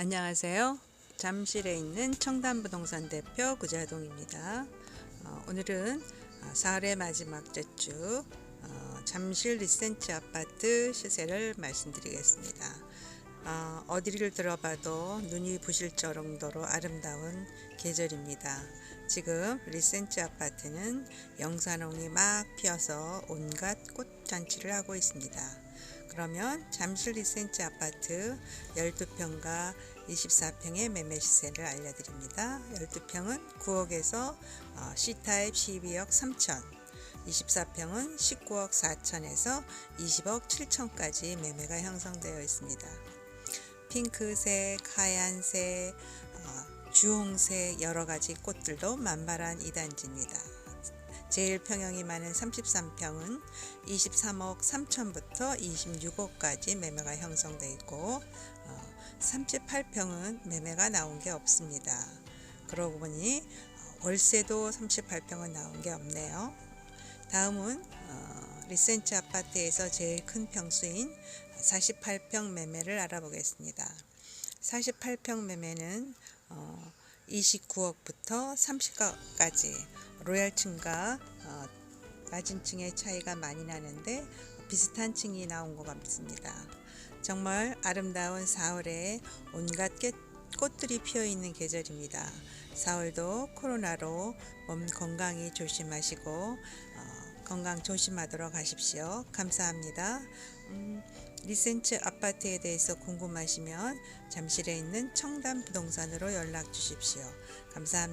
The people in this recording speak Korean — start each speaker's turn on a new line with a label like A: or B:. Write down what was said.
A: 안녕하세요. 잠실에 있는 청담부동산 대표 구자동입니다. 어, 오늘은 어, 사흘의 마지막 주주 어, 잠실 리센치 아파트 시세를 말씀드리겠습니다. 어, 어디를 들어봐도 눈이 부실 정도로 아름다운 계절입니다. 지금 리센치 아파트는 영산홍이 막 피어서 온갖 꽃잔치를 하고 있습니다. 그러면 잠실 리센치 아파트 12평과 24평의 매매 시세를 알려드립니다. 12평은 9억에서 어, C타입 12억 3천, 24평은 19억 4천에서 20억 7천까지 매매가 형성되어 있습니다. 핑크색, 하얀색, 어, 주홍색 여러 가지 꽃들도 만발한 이 단지입니다. 제일 평형이 많은 33평은 23억 3천부터 26억까지 매매가 형성돼 있고 어, 38평은 매매가 나온 게 없습니다. 그러고 보니 어, 월세도 38평은 나온 게 없네요. 다음은 어, 리센치 아파트에서 제일 큰 평수인 48평 매매를 알아보겠습니다. 48평 매매는 어, 29억부터 30억까지 로얄층과 어, 낮은 층의 차이가 많이 나는데 비슷한 층이 나온 것 같습니다. 정말 아름다운 4월에 온갖 깨- 꽃들이 피어 있는 계절입니다. 4월도 코로나로 몸 건강히 조심하시고 어, 건강 조심하도록 하십시오. 감사합니다. 음, 리센츠 아파트에 대해서 궁금하시면 잠실에 있는 청담 부동산으로 연락 주십시오. 감사합니다.